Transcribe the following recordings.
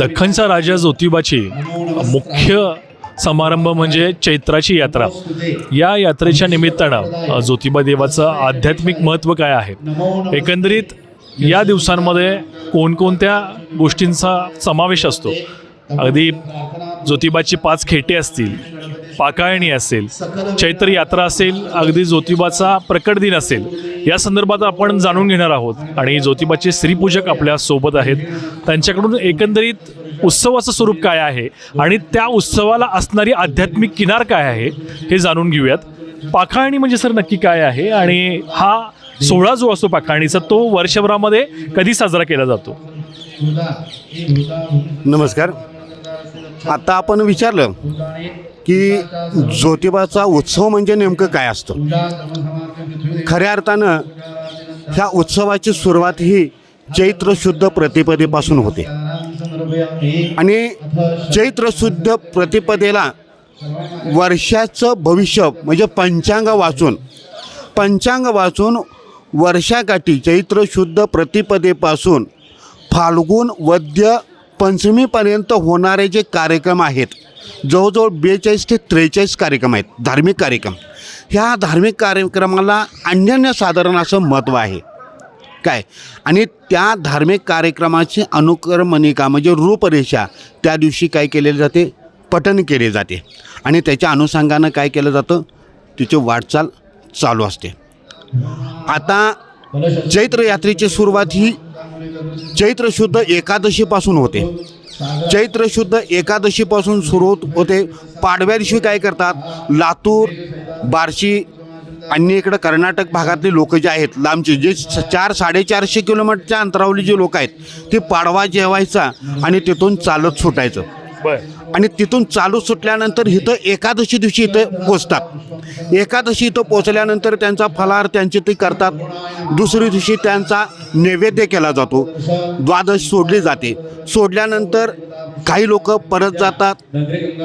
दख्खनचा राजा ज्योतिबाची मुख्य समारंभ म्हणजे चैत्राची यात्रा. या यात्रेच्या निमित्तानं ज्योतिबा देवाचं आध्यात्मिक महत्त्व काय आहे? एकंदरीत या दिवसांमध्ये कोणकोणत्या गोष्टींचा समावेश असतो? अगदी ज्योतिबाची पाच खेटे असतील पाकाळणी असेल चैत्र यात्रा असेल अगदी ज्योतिबाचा प्रकट दिन असेल या संदर्भात आपण जाणून घेणार आहोत. आणि ज्योतिबाचे श्रीपूजक आपल्यासोबत आहेत. त्यांच्याकडून एकंदरीत उत्सवाचं स्वरूप काय आहे? आणि त्या उत्सवाला असणारी आध्यात्मिक किनार काय आहे? हे जाणून घेऊयात. पाखाळणी म्हणजे सर नक्की काय आहे? आणि हा सोहळा जो असतो पाकाळणीचा तो वर्षभरामध्ये कधी साजरा केला जातो? नमस्कार. आता आपण विचारलं की ज्योतिबाचा उत्सव म्हणजे नेमकं काय असतं? खऱ्या अर्थानं ह्या उत्सवाची सुरुवात ही चैत्र शुद्ध प्रतिपदेपासून होते. आणि चैत्र शुद्ध प्रतिपदेला वर्षाचं भविष्य म्हणजे पंचांग वाचून पंचांग वाचून वर्षाकाठी चैत्र शुद्ध प्रतिपदेपासून फाल्गुन वद्य पंचमीपर्यंत होणारे जे कार्यक्रम आहेत जवळजवळ बेचाळीस ते त्रेचाळीस कार्यक्रम आहेत धार्मिक कार्यक्रम. ह्या धार्मिक कार्यक्रमाला अनन्यसाधारण असं महत्त्व आहे. काय? आणि त्या धार्मिक कार्यक्रमाची अनुक्रमणिका म्हणजे रूपरेषा त्या दिवशी काय केले जाते? पठण केले जाते. आणि त्याच्या अनुषंगानं काय केलं जातं? तिची वाटचाल चालू असते. आता चैत्र यात्रेची सुरुवात ही चैत्र शुद्ध एकादशीपासून होते. चैत्र शुद्ध एकादशीपासून सुरू होते पाडव्या दिवशी काय करतात? लातूर बार्शी आणि इकडं कर्नाटक भागातले लोक जे आहेत लांबचे जे स- चार साडेचारशे किलोमीटरच्या अंतरावली जे लोक आहेत ते पाडवा जेवायचा आणि तिथून चालत सुटायचं. बरं. आणि तिथून चालू सुटल्यानंतर इथं एकादशी दिवशी इथं पोचतात एकादशी इथं पोचल्यानंतर त्यांचा फलाहार त्यांचे ते करतात. दुसऱ्या दिवशी त्यांचा नैवेद्य केला जातो. द्वादश सोडली जाते. सोडल्यानंतर काही लोक परत जातात.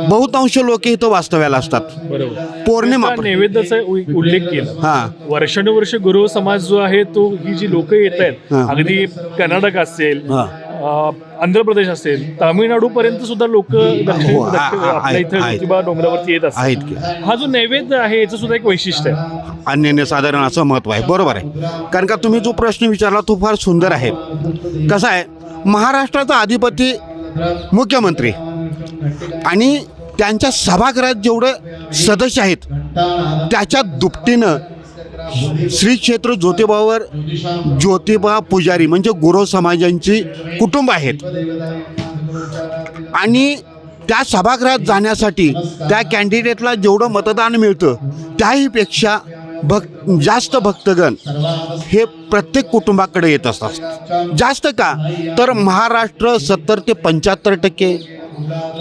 बहुतांश लोक इथं वास्तव्याला असतात. बरोबर. पौर्णिमा नैवेद्याचा उल्लेख केला. हां. वर्षानुवर्ष गुरु समाज जो आहे तो ही जी लोक येत आहेत. अगदी कर्नाटक असेल हां. आंध्र प्रदेश असेल तामिळनाडू पर्यंत सुद्धा लोक दक्षिण हो, आ- दक्षिण- आ- आपल्या आहेत, इथं आहेत. ज्योतिबा डोंगरावरती येत आहेत की. हा जो नैवेद्य आहे याचं सुद्धा एक वैशिष्ट्य आहे. अनन्यसाधारण असं महत्त्व आहे. बरोबर आहे. कारण का तुम्ही जो प्रश्न विचारला तो फार सुंदर आहे. कसा आहे? महाराष्ट्राचा अधिपती मुख्यमंत्री आणि त्यांच्या सभागृहात जेवढे सदस्य आहेत त्याच्या दुपटीनं श्री क्षेत्र ज्योतिबावर ज्योतिबा पुजारी म्हणजे गुरव समाजांची कुटुंब आहेत. आणि त्या सभागृहात जाण्यासाठी त्या कॅन्डिडेटला जेवढं मतदान मिळतं त्याहीपेक्षा भक्त जास्त भक्तगण हे प्रत्येक कुटुंबाकडे येत असतात. जास्त का? तर महाराष्ट्र सत्तर ते पंच्याहत्तर टक्के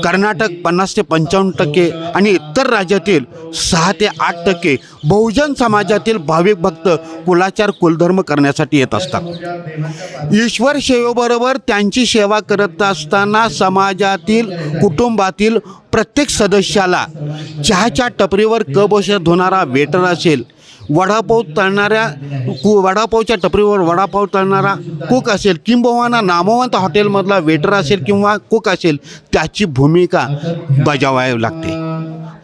कर्नाटक पन्नास ते पंचावन्न टक्के आणि इतर राज्यातील सहा ते आठ टक्के बहुजन समाजातील भाविक भक्त कुलाचार कुलधर्म करण्यासाठी येत असतात. ईश्वर सेवेबरोबर त्यांची सेवा करत असताना समाजातील कुटुंबातील प्रत्येक सदस्याला चहाच्या टपरीवर क बसत होणारा वेटर असेल. वडापाव तळणाऱ्या कु वडापावच्या टपरीवर वडापाव तळणारा कुक असेल किंबहुना नामवंत हॉटेलमधला वेटर असेल किंवा कुक असेल त्याची भूमिका बजावावी लागते.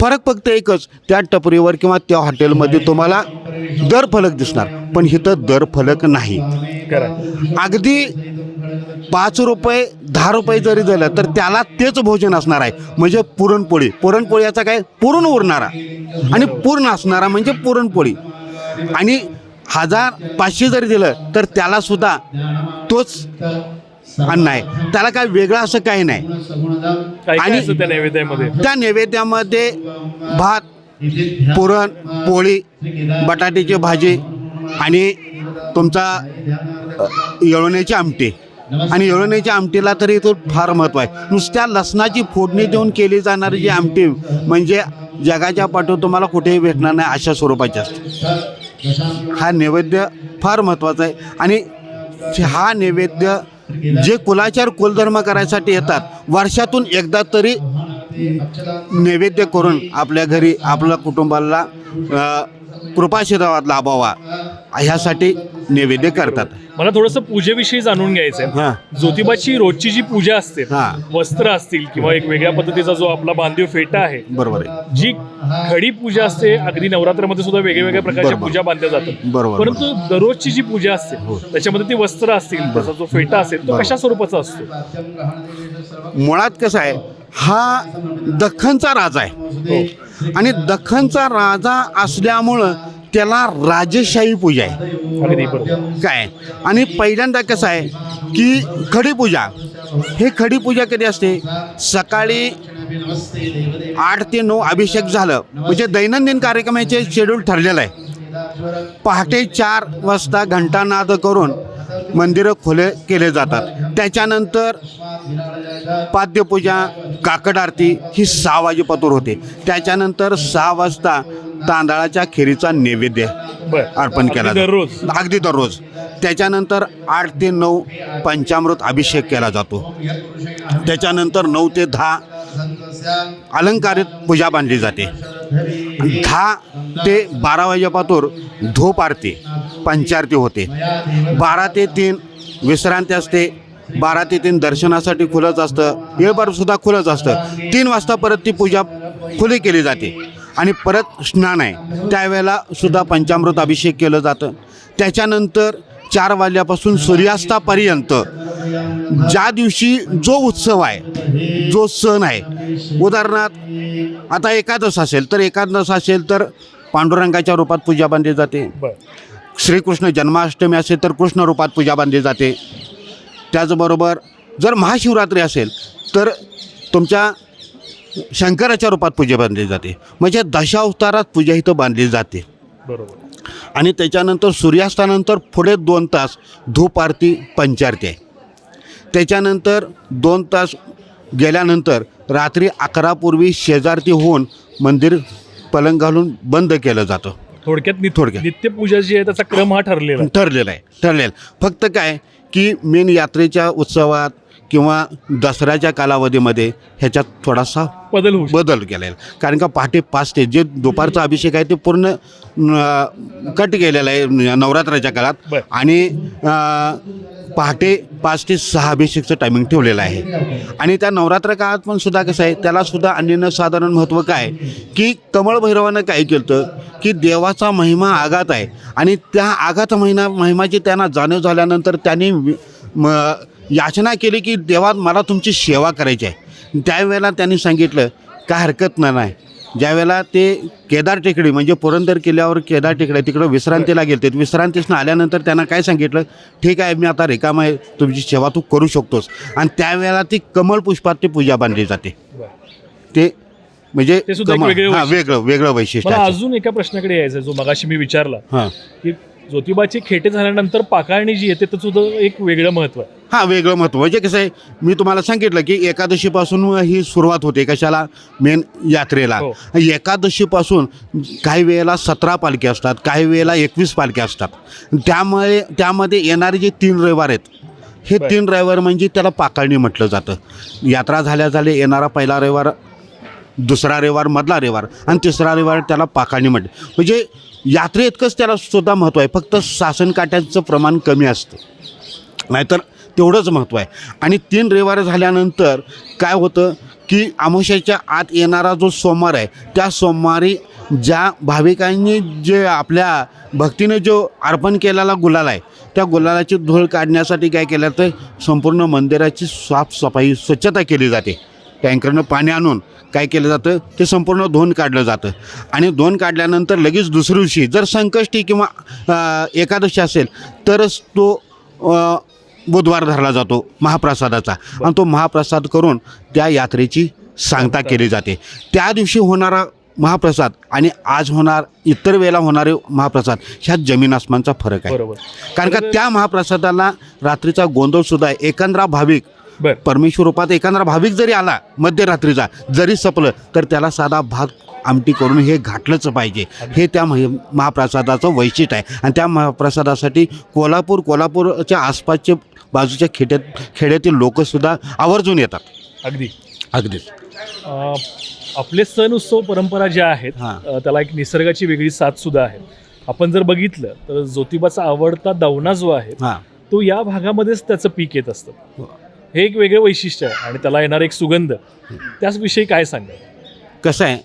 फरक फक्त एकच त्या टपरीवर किंवा त्या हॉटेलमध्ये तुम्हाला दर फलक दिसणार पण इथं दर फलक नाही. अगदी पाच रुपये दहा रुपये जरी दिलं तर त्याला तेच भोजन असणार आहे. म्हणजे पुरणपोळी. पुरणपोळी याचा काय? पुरण उरणारा. आणि पूर्ण असणारा म्हणजे पुरणपोळी. आणि हजार पाचशे जरी दिलं तर त्याला सुद्धा तोच अन्न आहे. त्याला काय वेगळं असं काही नाही. आणि- त्या नैवेद्यामध्ये? भात पुरण पोळी बटाट्याची भाजी आणि तुमचा येळवण्याची आमटी. आणि येळवण्याच्या आमटीला तरी तो फार महत्त्व आहे. नुसत्या लसणाची फोडणी देऊन केली जाणारी जी आमटी म्हणजे जगाच्या पाठीवर तुम्हाला कुठेही भेटणार नाही अशा स्वरूपाची असते. हा नैवेद्य फार महत्त्वाचा आहे. आणि हा नैवेद्य जे कुलाचार कुलधर्म करायसाठी येतात वर्षातून एकदा तरी नैवेद्य करून आपल्या घरी आपल्या कुटुंबाला कृपाशीर्वाद लाभावा. ह्यासाठी नैवेद्य करतात. मला थोडंसं पूजेविषयी जाणून घ्यायचं आहे हां. ज्योतिबाची रोजची जी पूजा असते हा. वस्त्र असतील किंवा एक वेगळ्या पद्धतीचा जो आपला बांधीव फेटा आहे बरोबर आहे. जी खडी पूजा असते अगदी नवरात्रामध्ये सुद्धा वेगळ्या वेगळ्या प्रकारच्या बरोबर. पूजा बांधल्या जातात. बरोबर, परंतु दररोजची जी पूजा असते हो. त्याच्यामध्ये ती वस्त्र असतील त्याचा जो फेटा असेल तो बरोबर. कशा स्वरूपाचा असतो? मुळात कसं आहे हा दख्खनचा राजा आहे. आणि दख्खनचा राजा असल्यामुळं त्याला राजशाही पूजा आहे. अगदी बरोबर. काय? आणि पहिल्यांदा कसं आहे की खडी पूजा. हे खडी पूजा कधी असते? सकाळी आठ ते नऊ अभिषेक झालं. म्हणजे दैनंदिन कार्यक्रमाचे शेड्यूल ठरलेलं आहे. पहाटे चार वाजता घंटानाद करून मंदिरं खुले केले जातात. त्याच्यानंतर पाद्यपूजा काकड आरती ही सहा वाजेपातूर होते. त्याच्यानंतर सहा वाजता तांदळाच्या खिरीचा नैवेद्य अर्पण केला. दररोज? अगदी दररोज. त्याच्यानंतर आठ ते नऊ पंचामृत अभिषेक केला जातो. त्याच्यानंतर नऊ ते दहा अलंकारित पूजा बांधली जाते. दहा ते बारा वाजेपातूर धूप आरती पंचारती होते. बारा ते तीन विश्रांती असते. बारा ते तीन दर्शनासाठी खुलंच असतं. येळभर सुद्धा खुलंच असतं. तीन वाजता परत ती पूजा खुली केली जाते. आणि परत स्नान आहे. त्यावेळेला सुद्धा पंचामृत अभिषेक केलं जातं. त्याच्यानंतर चार वाजल्यापासून सूर्यास्तापर्यंत ज्या दिवशी जो उत्सव आहे जो सण आहे उदाहरणार्थ आता एकादश असेल तर एकादश असेल तर पांडुरंगाच्या रूपात पूजा बांधली जाते. श्रीकृष्ण जन्माष्टमी असेल तर कृष्ण रूपात पूजा बांधली जाते. त्याचबरोबर जर महाशिवरात्री असेल तर तुमच्या शंकराच्या रूपात पूजा बांधली जाते. म्हणजे दशावतारात पूजा इथं बांधली जाते. बरोबर. आणि त्याच्यानंतर सूर्यास्तानंतर पुढे दोन तास धूप आरती पंचारती. आहे त्याच्यानंतर दोन तास गेल्यानंतर रात्री अकरापूर्वी शेजारती होऊन मंदिर पलंग घालून बंद केलं जातं. थोडक्यात नित्य थोडक्यात. नित्यपूजा जी आहे त्याचा क्रम हा ठरलेला आहे. ठरलेलं आहे. ठरलेलं फक्त काय की मेन यात्रेच्या उत्सवात किंवा दसऱ्याच्या कालावधीमध्ये ह्याच्यात थोडासा बदल होऊ शकतो. बदल केलेला आहे. कारण का पहाटे पाच ते जे दुपारचा अभिषेक आहे ते पूर्ण कट केलेलं आहे नवरात्राच्या काळात. आणि पहाटे पाच ते सहा अभिषेकचं टायमिंग ठेवलेलं आहे आणि त्या नवरात्र काळात पण सुद्धा कसं आहे त्याला सुद्धा अन्यसाधारण महत्त्व काय की कमळ भैरवानं काय केलं की देवाचा महिमा आघात आहे आणि त्या आघात महिना महिमाची त्यांना जाणीव झाल्यानंतर त्यांनी म याचना केली की देवा मला तुमची सेवा करायची आहे. त्यावेळेला त्यांनी सांगितलं काय हरकत नाही ज्यावेळेला ते केदार टेकडी म्हणजे पुरंदर किल्ल्यावर केदार टेकडी तिकडं विश्रांतीला गेले ते विश्रांतीसनं आल्यानंतर त्यांना काय सांगितलं ठीक आहे मी आता रिकाम आहे तुमची सेवा तू करू शकतोस. आणि त्यावेळेला ती कमल पुष्पात ती पूजा बांधली जाते. ते म्हणजे वेगळे हां. वेगळं वेगळं वैशिष्ट्य. अजून एका प्रश्नाकडे यायचं जो मगाशी मी विचारला हां. की ज्योतिबाची खेटे झाल्यानंतर पाकाळणी जी येते त्याचं सुद्धा एक वेगळं महत्त्व आहे. हां वेगळं महत्त्व म्हणजे कसं आहे मी तुम्हाला सांगितलं की एकादशीपासून ही सुरुवात होते कशाला? मेन यात्रेला. हो. एकादशीपासून काही वेळेला सतरा पालखी असतात काही वेळेला एकवीस पालख्या असतात. त्यामुळे त्यामध्ये येणारे जे तीन रविवार आहेत हे. तीन रविवार म्हणजे त्याला पाकाळणी म्हटलं जातं. यात्रा झाल्या झाल्या येणारा पहिला रविवार दुसरा रविवार मधला रविवार आणि तिसरा रविवार त्याला पाकाळणी म्हणते म्हणजे यात्रे इतकंच त्याला सुद्धा महत्त्व आहे. फक्त शासन काट्यांचं प्रमाण कमी असतं. नाहीतर तेवढंच महत्त्व आहे. आणि तीन रविवार झाल्यानंतर काय होतं की अमावश्याच्या आत येणारा जो सोमवार आहे त्या सोमवारी ज्या भाविकांनी जे आपल्या भक्तीने जो अर्पण केलेला गुलाल आहे त्या गुलालाची धूळ काढण्यासाठी काय केलं तर संपूर्ण मंदिराची साफसफाई स्वच्छता केली जाते. टँकरनं पाणी आणून काय केलं जातं? ते संपूर्ण धुवून काढलं जातं. आणि धुवून काढल्यानंतर लगेच दुसऱ्या दिवशी जर संकष्टी किंवा एकादशी असेल तरच तो बुधवार धरला जातो महाप्रसादाचा. आणि तो महाप्रसाद करून त्या यात्रेची सांगता केली जाते. त्या दिवशी होणारा महाप्रसाद आणि आज होणार इतर वेळेला होणारे महाप्रसाद ह्यात जमीन आसमानचा फरक आहे. कारण का त्या महाप्रसादाला रात्रीचा गोंधळ सुद्धा एकंदरा भाविक परमेश्वर रूपात एखादा भाविक जरी आला मध्यरात्रीचा जरी सपलं तर त्याला साधा भात आमटी करून हे घातलंच पाहिजे. हे त्या महि महाप्रसादाचं वैशिष्ट्य आहे. आणि त्या महाप्रसादासाठी कोल्हापूर कोल्हापूरच्या आसपासचे बाजूच्या खेड्यात खेड्यातील लोकसुद्धा आवर्जून येतात. अगदी. अगदीच. अं, आपले सण उत्सव परंपरा ज्या आहेत हां. अं, त्याला एक निसर्गाची वेगळी साथ सुद्धा आहे. आपण जर बघितलं तर ज्योतिबाचा आवडता दवना जो आहे हां. तो या भागामध्येच त्याचं पीक येत असतं. हो. हे एक वेगळं वैशिष्ट्य आहे आणि त्याला येणार एक सुगंध. त्याच विषयी काय सांगाल? कसं आहे?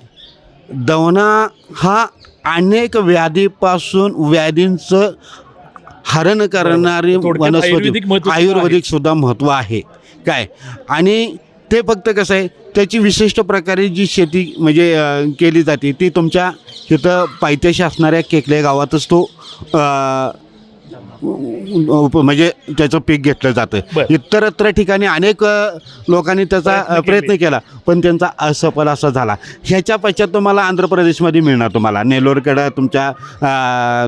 दवना हा अनेक व्याधीपासून व्याधींचं हरण करणारी वनस्पती आयुर्वेदिक महत्त्व सुद्धा महत्त्व आहे. काय? आणि ते फक्त कसं आहे त्याची विशिष्ट प्रकारे जी शेती म्हणजे केली जाते ती तुमच्या इथं पायथ्याशी असणाऱ्या केकले गावातच तो म्हणजे त्याचं पीक घेतलं जातं. इतरत्र ठिकाणी अनेक लोकांनी त्याचा प्रयत्न केले. पण त्यांचा असफल असा झाला. ह्याच्या पश्चात तुम्हाला आंध्र प्रदेशमध्ये मिळणार तुम्हाला. नेलोरकडं तुमच्या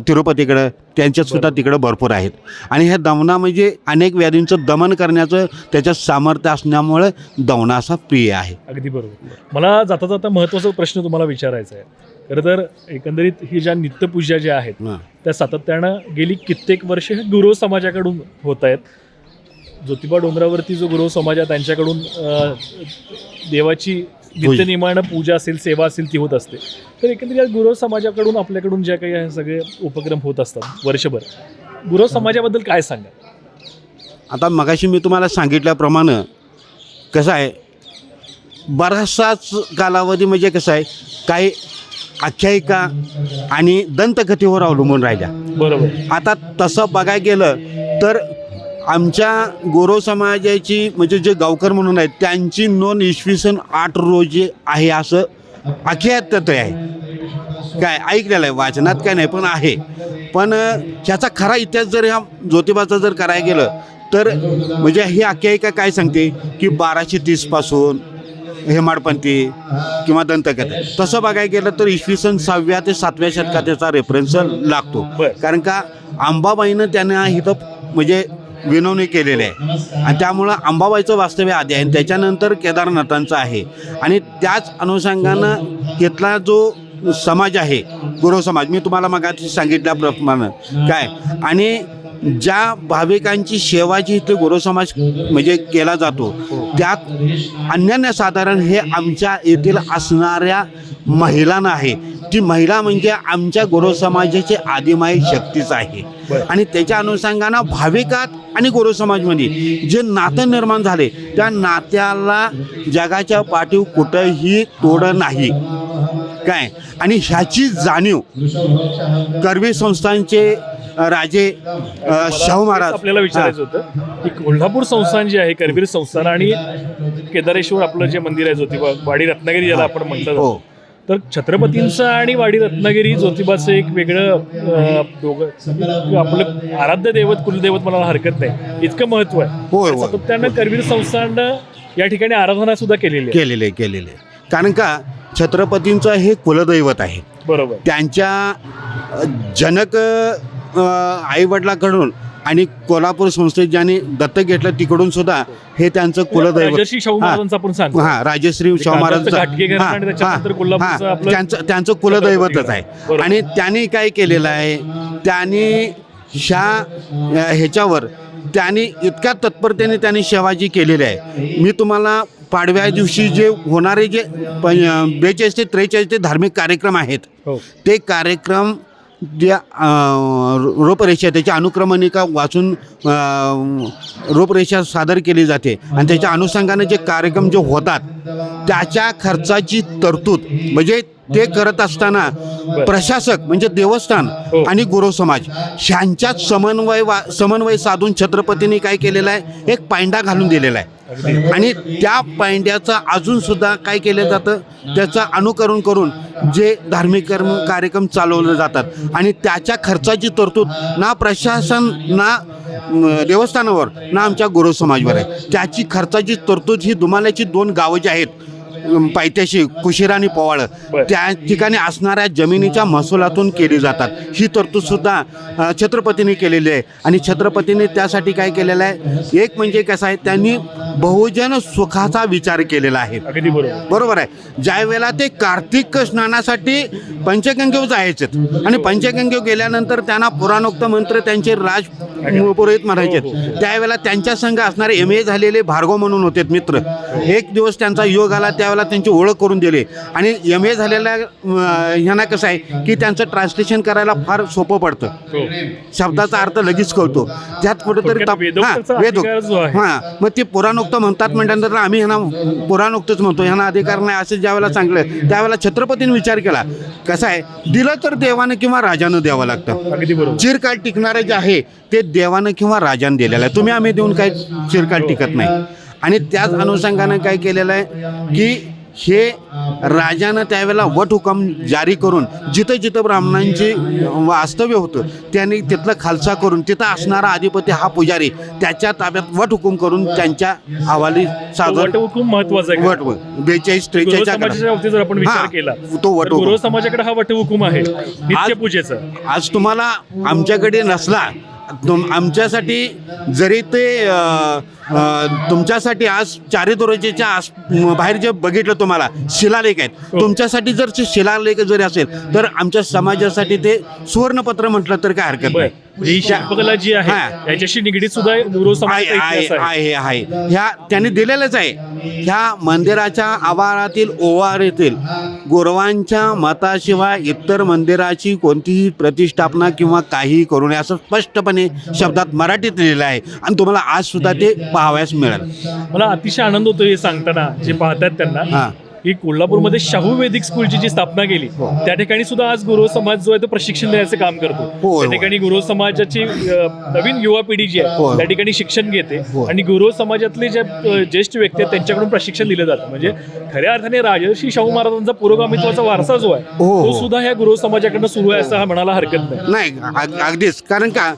तिरुपतीकडं त्यांच्यासुद्धा तिकडं भरपूर आहेत. आणि ह्या दमना म्हणजे अनेक व्याधींचं दमन करण्याचं त्याच्यात सामर्थ्य असल्यामुळं दमना असा प्रिय आहे. अगदी बरोबर. मला जाता जाता महत्त्वाचा प्रश्न तुम्हाला विचारायचा आहे. खरं तर एकंदरीत ही ज्या नित्यपूजा ज्या आहेत. त्या सातत्यानं गेली कित्येक वर्षे हे गुरव समाजाकडून होत आहेत. ज्योतिबा डोंगरावरती जो गुरव समाज आहे त्यांच्याकडून देवाची नित्यनियमानं पूजा असेल सेवा असेल ती होत असते. तर एकंदरीत या गुरव समाजाकडून आपल्याकडून ज्या काही हे सगळे उपक्रम होत असतात वर्षभर गुरव समाजाबद्दल काय सांगा आता मगाशी मी तुम्हाला सांगितल्याप्रमाणे कसं आहे बराचसाच कालावधी म्हणजे कसं आहे काही आख्यायिका आणि दंतकथेवर अवलंबून राहिल्या. बरोबर. आता तसं बघायला गेलं तर आमच्या गोरव समाजाची म्हणजे जे गावकर म्हणून आहेत त्यांची नोंद इसवी सन आठ रोजी आहे असं अख्यात आहे. काय ऐकलेलं आहे वाचनात काय नाही पण आहे. पण ह्याचा खरा इतिहास जर ह्या ज्योतिबाचा जर करायला गेलं तर म्हणजे ही आख्यायिका काय सांगते की बाराशे तीसपासून हेमाडपंथी किंवा दंतकथा. तसं बघायला गेलं तर इसवी सन सहाव्या ते सातव्या शतकात त्याचा रेफरन्स लागतो. कारण का अंबाबाईनं त्यांना इथं म्हणजे विनवणी केलेली आहे. आणि त्यामुळं अंबाबाईचं वास्तव्य आधी आहे आणि त्याच्यानंतर केदारनाथांचं आहे. आणि त्याच अनुषंगानं इथला जो समाज आहे गुरव समाज मी तुम्हाला मग सांगितल्याप्रमाणे काय? आणि ज्या भाविकांची सेवा जी इथे गुरु समाज म्हणजे केला जातो त्यात अनन्य साधारण हे आमच्या येथील असणाऱ्या महिलांना आहे. ती महिला म्हणजे आमच्या गुरु समाजाची आदिमाई शक्तीच आहे. आणि त्याच्या अनुषंगानं भाविकात आणि गुरु समाजमध्ये जे नातं निर्माण झाले त्या नात्याला जगाच्या पाठीव कुठंही तोड नाही. काय? आणि ह्याची जाणीव कर्वी संस्थांचे राजे शाहू महाराज. आपल्याला विचारायचं होतं की कोल्हापूर संस्थान जे आहे करवीर संस्थान आणि केदारेश्वर आपलं जे मंदिर आहे ज्योतिबा वाडी रत्नागिरी ज्याला आपण म्हटलं हो. तर छत्रपतींचं आणि वाडी रत्नागिरी ज्योतिबाचं एक वेगळं दोघं आपलं आराध्य दैवत कुलदैवत म्हणायला हरकत नाही. इतकं महत्त्व आहे. सातत्यानं करवीर संस्थानं या ठिकाणी आराधना सुद्धा केलेली आहे. केलेले केलेले कारण का छत्रपतींचं हे कुलदैवत आहे. बरोबर. त्यांच्या जनक आईवडिलाकडून आणि कोल्हापूर संस्थेत ज्याने दत्तक घेतलं तिकडून सुद्धा हे त्यांचं कुलदैवत. राजर्षी शाहू हा. महाराजांचं आपण हा राजश्री शाहू महाराज घाटगे घराणं आणि त्याच्यानंतर कोल्हापूरचं आपलं त्यांचं त्यांचं कुलदैवतच आहे. बरोबर. आणि त्यांनी काय केलेलं आहे त्यांनी ह्या अ, ह्याच्यावर त्यांनी इतक्या तत्परतेने त्यांनी सेवा जी केलेली आहे. मी तुम्हाला पाडव्या दिवशी जे होणारे जे बेचाळीस ते त्रेचाळीस ते धार्मिक कार्यक्रम आहेत हो. ते कार्यक्रम ज्या अं, रूपरेषा त्याच्या अनुक्रमणिका वाचून रूपरेषा सादर केली जाते. आणि त्याच्या अनुषंगाने जे कार्यक्रम जे होतात त्याच्या खर्चाची तरतूद म्हणजे ते करत असताना प्रशासक म्हणजे देवस्थान हो. आणि गुरु समाज ह्यांच्यात समन्वय वा समन्वय साधून छत्रपतींनी काय केलेलं आहे? एक पायंडा घालून दिलेला आहे. आणि त्या पायंड्याचं अजून सुद्धा काय केलं जातं? त्याचं अनुकरण करून जे धार्मिक कर्म कार्यक्रम चालवले जातात. आणि त्याच्या खर्चाची तरतूद ना प्रशासन ना देवस्थानावर ना आमच्या गुरु समाजवर आहे. त्याची खर्चाची तरतूद ही दुमाल्याची दोन गावं जी आहेत पायथ्याशी कुशिरा आणि पोवाळ. त्या ठिकाणी असणाऱ्या जमिनीच्या महसुलातून केली जातात. ही तरतूद सुद्धा छत्रपतींनी केलेली आहे. आणि छत्रपतींनी त्यासाठी काय केलेलं आहे? एक म्हणजे कसं आहे त्यांनी बहुजन सुखाचा विचार केलेला आहे. बरोबर. बरोबर आहे. ज्या वेळेला ते कार्तिक स्नानासाठी पंचगंगेव जायचे. आणि पंचगंगेव गेल्यानंतर त्यांना पुराणोक्त मंत्र त्यांचे राज पुरोहित म्हणायचे. त्यावेळेला त्यांच्या संघ असणारे एम ए झालेले भार्गव म्हणून होते मित्र. एक दिवस त्यांचा योग आला त्यावेळेला त्यांची ओळख करून दिली. आणि एम ए झालेल्या ह्यांना कसं आहे की त्यांचं ट्रान्सलेशन करायला फार सोपं पडतं. हो. शब्दाचा अर्थ लगेच कळतो. त्यात कुठेतरी हां. हां मग ते पुराणोक्त म्हणतात म्हटल्यानंतर आम्ही ह्यांना पुराणोक्तच म्हणतो. ह्यांना अधिकार नाही असं ज्यावेळेला सांगलं त्यावेळेला छत्रपतीने विचार केला. कसं आहे दिलं तर देवानं किंवा राजानं द्यावं लागतं. चिरकाळ टिकणारं जे आहे ते देवानं किंवा राजानं दिलेलं आहे. तुम्ही आम्ही देऊन काही चिरकाळ टिकत नाही. आणि त्याच अनुषंगानं काय केलेलं आहे की हे राजानं त्यावेळेला वट हुकम जारी करून जिथं जिथं ब्राह्मणांचे वास्तव्य होतं त्यांनी तिथलं खालसा करून तिथं असणारा अधिपती हा पुजारी त्याच्या ताब्यात वट हुकूम करून त्यांच्या हवाली सादर वटहुकूम महत्त्वाचा बेचाळीस गुरु त्रेचाळीस समाजाच्या बाबतीत जर आपण विचार हां, केला तो वटहुकूम. समाजाकडे हा वटहुकूम आहे नित्यपूजेचा आज तुम्हाला आमच्याकडे नसला तुम आमच्यासाठी जरी ते तुमच्यासाठी आज चारिदोरजेच्या आस बाहेर जे बघितलं तुम्हाला शिलालेख आहेत. हो. तुमच्यासाठी जर शिलालेख जरी असेल तर आमच्या समाजासाठी ते सुवर्णपत्र म्हटलं तर काय हरकत नाही. ही शिल्पकला जी आहे. याच्याशी निगडीत सुद्धा आहे समाजाचा आहे इतिहास आहे आहे. आहे ह्या त्यांनी दिलेलंच आहे. ह्या मंदिराच्या आवारातील ओवार येथील गुरवांच्या मताशिवाय इतर मंदिराची कोणतीही प्रतिष्ठापना किंवा काहीही करू नये असं स्पष्टपणे शब्दात मराठीत लिहिलं आहे. आणि तुम्हाला आज सुद्धा ते पाहावयास मिळेल. मला अतिशय आनंद होतो हे सांगताना जे पाहतात त्यांना. हां. की कोल्हापूरमध्ये शाहू वैदिक स्कूलची जी स्थापना केली त्या ठिकाणी सुद्धा आज गुरु समाज जो आहे तो प्रशिक्षण देण्याचं काम करतो. त्या ठिकाणी गुरु समाजाची नवीन युवा पिढी जी आहे. त्या ठिकाणी शिक्षण घेते. आणि गुरु समाजातले जे ज्येष्ठ व्यक्ती आहेत त्यांच्याकडून प्रशिक्षण दिलं जातं. म्हणजे खऱ्या अर्थाने राजर्षी शाहू महाराजांचा पुरोगामित्वाचा वारसा जो आहे हो, हो. तो सुद्धा ह्या गुरु समाजाकडनं सुरू आहे असं हा म्हणायला हरकत नाही. नाही अग- अगदीच. कारण का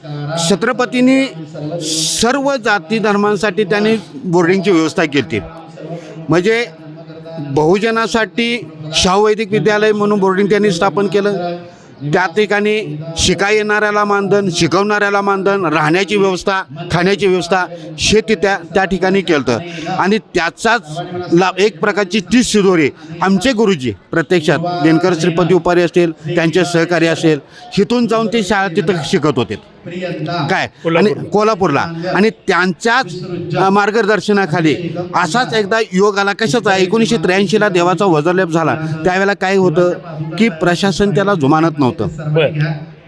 छत्रपतींनी सर्व जाती धर्मांसाठी त्यांनी बोर्डिंगची व्यवस्था केली. म्हणजे बहुजनासाठी शाहू वैदिक विद्यालय म्हणून बोर्डिंग त्यांनी स्थापन केलं. त्या ठिकाणी शिका येणाऱ्याला मानधन शिकवणाऱ्याला मानधन राहण्याची व्यवस्था खाण्याची व्यवस्था शेती त्या त्या ठिकाणी केलं आणि त्याचाच लाभ एक प्रकारची ती शिदोरी आमचे गुरुजी प्रत्यक्षात दिनकर श्रीपती उपारी असतील त्यांचे सहकारी असेल तिथून जाऊन ते शाळा तिथं शिकत होते. काय? आणि कोल्हापूर. कोल्हापूरला. आणि त्यांच्याच मार्गदर्शनाखाली. असाच एकदा योग आला. कशाचा? एकोणीसशे त्र्याऐंशीला देवाचा वजरलेप झाला. त्यावेळेला काय होतं? की प्रशासन त्याला जुमानत नव्हतं.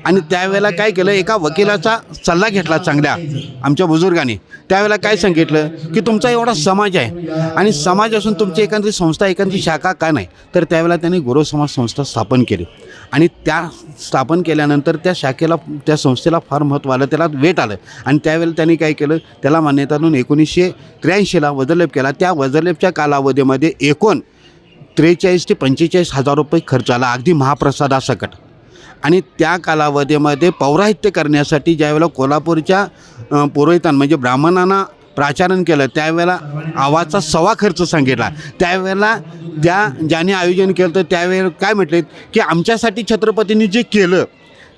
आणि त्यावेळेला काय केलं? एका वकिलाचा सल्ला घेतला चांगल्या आमच्या बुजुर्गांनी. त्यावेळेला काय सांगितलं? की तुमचा एवढा समाज आहे आणि समाज असून तुमची एखादी संस्था एखादी शाखा का नाही? तर त्यावेळेला त्यांनी गुरु समाज संस्था स्थापन केली. आणि त्या स्थापन केल्यानंतर त्या शाखेला त्या संस्थेला फार महत्त्व आलं त्याला वेट आलं. आणि त्यावेळेला त्यांनी काय केलं? त्याला मान्यता देऊन एकोणीसशे त्र्याऐंशीला वजरलेप केला. त्या वजरलेपच्या कालावधीमध्ये एकूण त्रेचाळीस ते पंचेचाळीस हजार रुपये खर्च आला. अगदी महाप्रसादासकट. आणि त्या कालावधीमध्ये पौराहित्य करण्यासाठी ज्यावेळेला कोल्हापूरच्या पुरोहितां म्हणजे ब्राह्मणांना प्राचारण केलं त्यावेळेला आवाचा सवा खर्च सांगितला. त्यावेळेला त्या ज्याने आयोजन केलं तर त्यावेळेला काय म्हटले की आमच्यासाठी छत्रपतींनी जे केलं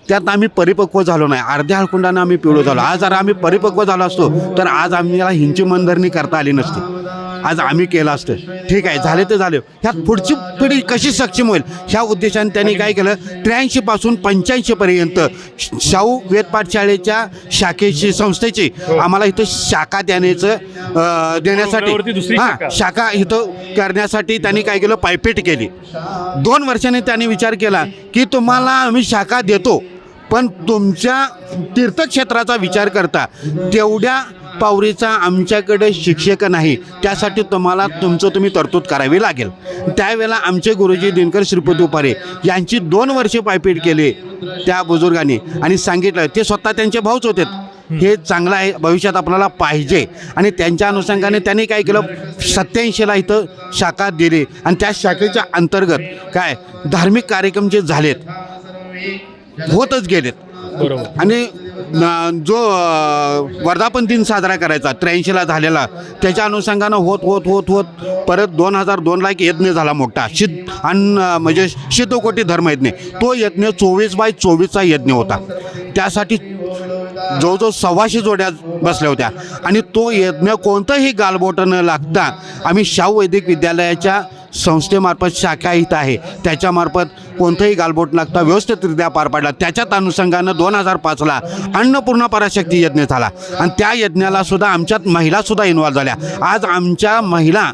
त्यात आम्ही परिपक्व झालो नाही. अर्ध्या हळकुंडानं आम्ही पिवळो झालो. आज जर आम्ही परिपक्व झालो असतो तर आज आम्हाला हिंची मनधरणी करता आली नसती. आज आम्ही केलं असतं. ठीक आहे झाले तर झाले. ह्यात पुढची पिढी कशी सक्षम होईल? ह्या उद्देशाने त्यांनी काय केलं? त्र्याऐंशी पासून पंच्याऐंशी पर्यंत शाहू वेद पाठशाळेच्या शाखेची संस्थेची आम्हाला इथं शाखा देण्याचं देण्यासाठी हां. शाखा इथं करण्यासाठी त्यांनी काय केलं? पायपेट केली. दोन वर्षांनी त्यांनी विचार केला की तुम्हाला आम्ही शाखा देतो. पण तुमच्या तीर्थक्षेत्राचा विचार करता तेवढ्या पावरीचा आमच्याकडे शिक्षक नाही. त्यासाठी तुम्हाला तुमचं तुम्ही तरतूद करावी लागेल. त्यावेळेला आमचे गुरुजी दिनकर श्रीपती उपारे यांची दोन वर्षे पायपीट केली त्या बुजुर्गांनी आणि सांगितलं ते स्वतः त्यांचे भाऊच होते. हे चांगलं आहे भविष्यात आपल्याला पाहिजे. आणि त्यांच्या अनुषंगाने त्यांनी काय केलं सत्याऐंशीला इथं शाखा दिली. आणि त्या शाखेच्या अंतर्गत काय धार्मिक कार्यक्रम जे झालेत होतच गेलेत. बरोबर. आणि जो वर्धापन दिन साजरा करायचा त्र्याऐंशीला झालेला त्याच्या अनुषंगानं होत होत होत होत परत दोन हजार दोनला एक यज्ञ झाला मोठा. शिद आणि अ, म्हणजे शितोकोटी धर्म यज्ञ. तो यज्ञ चोवीस बाय चोवीसचा यज्ञ होता. त्यासाठी जवळजवळ सव्वाशे जोड्या बसल्या होत्या. आणि तो यज्ञ कोणतंही गालबोटं न लागता आम्ही शाहू वैदिक विद्यालयाच्या संस्थेमार्फत शाखा इथं आहे. त्याच्यामार्फत कोणतंही गालबोट लागता व्यवस्थितरित्या पार पाडला. त्याच्यात अनुषंगानं दोन हजार पाचला अन्नपूर्णा पराशक्ती यज्ञ झाला. आणि त्या यज्ञाला सुद्धा आमच्यात महिलासुद्धा इन्व्हॉल्व झाल्या. आज आमच्या महिला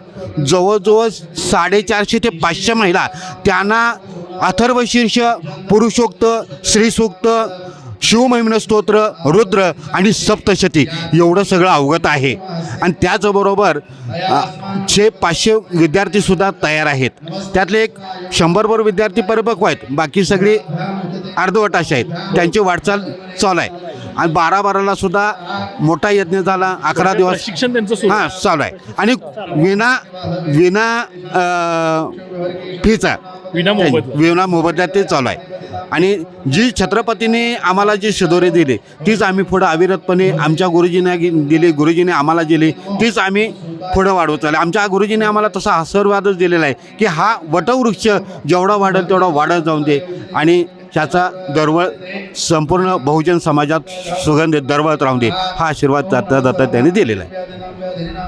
जवळजवळ साडेचारशे ते पाचशे महिला त्यांना अथर्वशीर्ष पुरुषोक्त श्रीसूक्त शिवमहिम्न स्तोत्र रुद्र आणि सप्तशती एवढं सगळं अवगत आहे. आणि त्याचबरोबर जे पाचशे विद्यार्थीसुद्धा तयार आहेत. त्यातले एक शंभरभर विद्यार्थी परिपक्व आहेत. बाकी सगळे अर्धवट आहेत. त्यांची वाटचाल चालू आहे. आणि बारा बाराला सुद्धा मोठा यज्ञ झाला अकरा दिवस. शिक्षण त्यांचं हां चालू आहे. आणि विना विना फीचा विना मोबदला. विना मोबदल्यात ते चालू आहे. आणि जी छत्रपतीने आम्हाला जी शिदोरी दिली तीच आम्ही पुढं अविरतपणे आमच्या गुरुजीने दिली गुरुजीने आम्हाला दिली तीच आम्ही पुढं वाढवत चालले. आमच्या गुरुजीने आम्हाला तसा आशीर्वादच दिलेला आहे की हा वटवृक्ष जेवढा वाढेल तेवढा वाढत जाऊन दे. आणि त्याचा दरवळ संपूर्ण बहुजन समाजात सुगंधित दरवळत राहून दे हा आशीर्वाद जाता जाता त्यांनी दिलेला आहे.